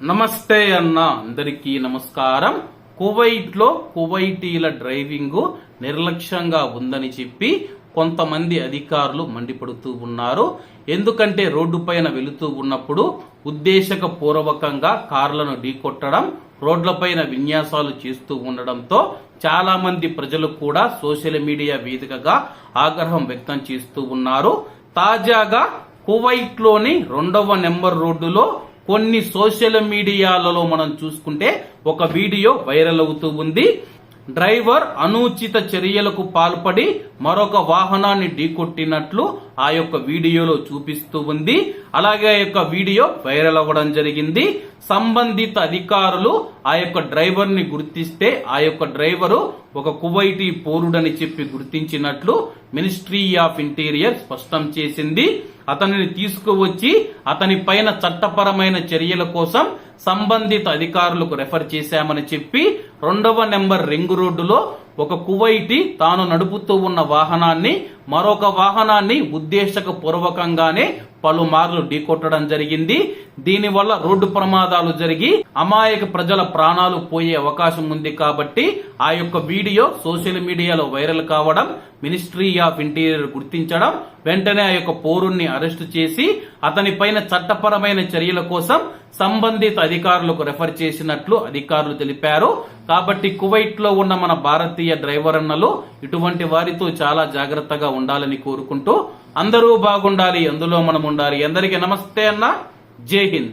నమస్తే అన్న అందరికీ నమస్కారం. కువైట్లో కువైటీల డ్రైవింగ్ నిర్లక్ష్యంగా ఉందని చెప్పి కొంతమంది అధికారులు మండిపడుతూ ఉన్నారు. ఎందుకంటే రోడ్డు పైన వెళుతూ ఉన్నప్పుడు ఉద్దేశక పూర్వకంగా కార్లను ఢీకొట్టడం రోడ్లపైన విన్యాసాలు చేస్తూ ఉండడంతో చాలా మంది ప్రజలు కూడా సోషల్ మీడియా వేదికగా ఆగ్రహం వ్యక్తం చేస్తూ ఉన్నారు. తాజాగా కువైట్లోని రెండవ నెంబర్ రోడ్డులో కొన్ని సోషల్ మీడియాలలో మనం చూసుకుంటే ఒక వీడియో వైరల్ అవుతూ ఉంది. డ్రైవర్ అనుచిత చర్యలకు పాల్పడి మరొక వాహనాన్ని ఢీకొట్టినట్లు ఆ యొక్క వీడియోలో చూపిస్తూ ఉంది. అలాగే ఆ యొక్క వీడియో వైరల్ అవ్వడం జరిగింది. సంబంధిత అధికారులు ఆ యొక్క డ్రైవర్ని గుర్తిస్తే ఆ యొక్క డ్రైవరు ఒక కువైటీ పోరుడని చెప్పి గుర్తించినట్లు మినిస్ట్రీ ఆఫ్ ఇంటీరియర్ స్పష్టం చేసింది. అతనిని తీసుకువచ్చి అతని పైన చట్టపరమైన చర్యల కోసం సంబంధిత అధికారులకు రెఫర్ చేశామని చెప్పి రెండవ నెంబర్ రింగ్ రోడ్డులో ఒక కువైటి తాను నడుపుతూ ఉన్న వాహనాన్ని మరొక వాహనాన్ని ఉద్దేశక పూర్వకంగానే పలుమార్లు ఢీకొట్టడం జరిగింది. దీనివల్ల రోడ్డు ప్రమాదాలు జరిగి అమాయక ప్రజల ప్రాణాలు పోయే అవకాశం ఉంది కాబట్టి ఆ యొక్క వీడియో సోషల్ మీడియాలో వైరల్ కావడం మినిస్ట్రీ ఆఫ్ ఇంటీరియర్ గుర్తించడం వెంటనే ఆ యొక్క పౌరుణ్ణి అరెస్టు చేసి అతనిపైన చట్టపరమైన చర్యల కోసం సంబంధిత అధికారులకు రెఫర్ చేసినట్లు అధికారులు తెలిపారు. కాబట్టి కువైట్లో ఉన్న మన భారతీయ డ్రైవర్ అన్నలు ఇటువంటి వారితో చాలా జాగ్రత్తగా ఉండాలని కోరుకుంటూ అందరూ బాగుండాలి. అందులో మనం ఉండాలి. అందరికీ నమస్తే అన్న. జై హింద్.